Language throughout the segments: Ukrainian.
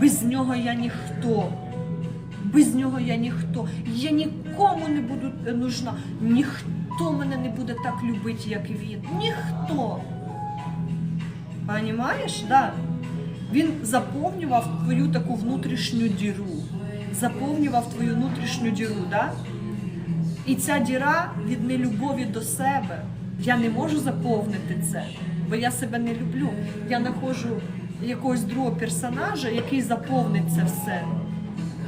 Без нього я ніхто. Без нього я ніхто. Я нікому не буду е, нужна. Ніхто мене не буде так любити, як він. Ніхто. Понімаєш? Да. Він заповнював твою таку внутрішню діру. Заповнював твою внутрішню діру, да? І ця діра від нелюбові до себе. Я не можу заповнити це, бо я себе не люблю. Я знаходжу якогось другого персонажа, який заповнить це все.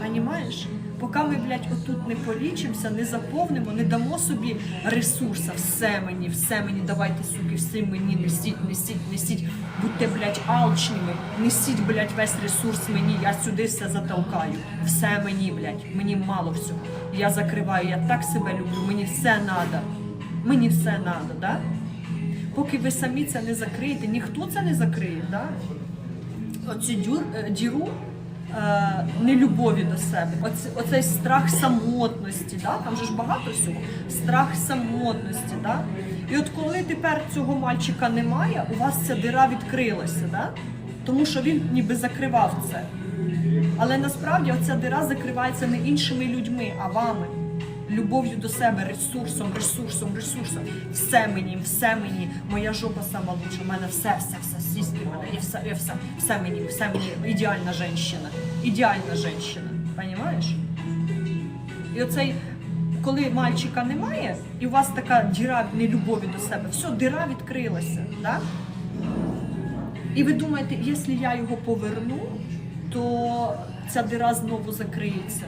Понімаєш? Поки ми, блядь, отут не полічимося, не заповнимо, не дамо собі ресурса, все мені, все мені, давайте, суки, все мені, несіть, несіть, несіть, будьте, блядь, алчними, несіть, блядь, весь ресурс мені, я сюди все затолкаю. Все мені, блядь, мені мало всього. Я закриваю, я так себе люблю, мені все надо. Мені все надо, да? Поки ви самі це не закриєте, ніхто це не закриє, да? Оцю дюр, е, діру е, нелюбові до себе, Оце, оцей страх самотності, да? там же ж багато всього, страх самотності. Да? І от коли тепер цього мальчика немає, у вас ця дира відкрилася, да? тому що він ніби закривав це. Але насправді оця дира закривається не іншими людьми, а вами. Любов'ю до себе, ресурсом, ресурсом, ресурсом. Все мені, все мені, моя жопа сама лучша, в мене все, все, все, сісти мене, і все, і все, все мені, все мені ідеальна жінка. Ідеальна жінка. Понімаєш? І оцей, коли мальчика немає, і у вас така діра нелюбові до себе, все, діра відкрилася. Да? І ви думаєте, якщо я його поверну, то ця дира знову закриється.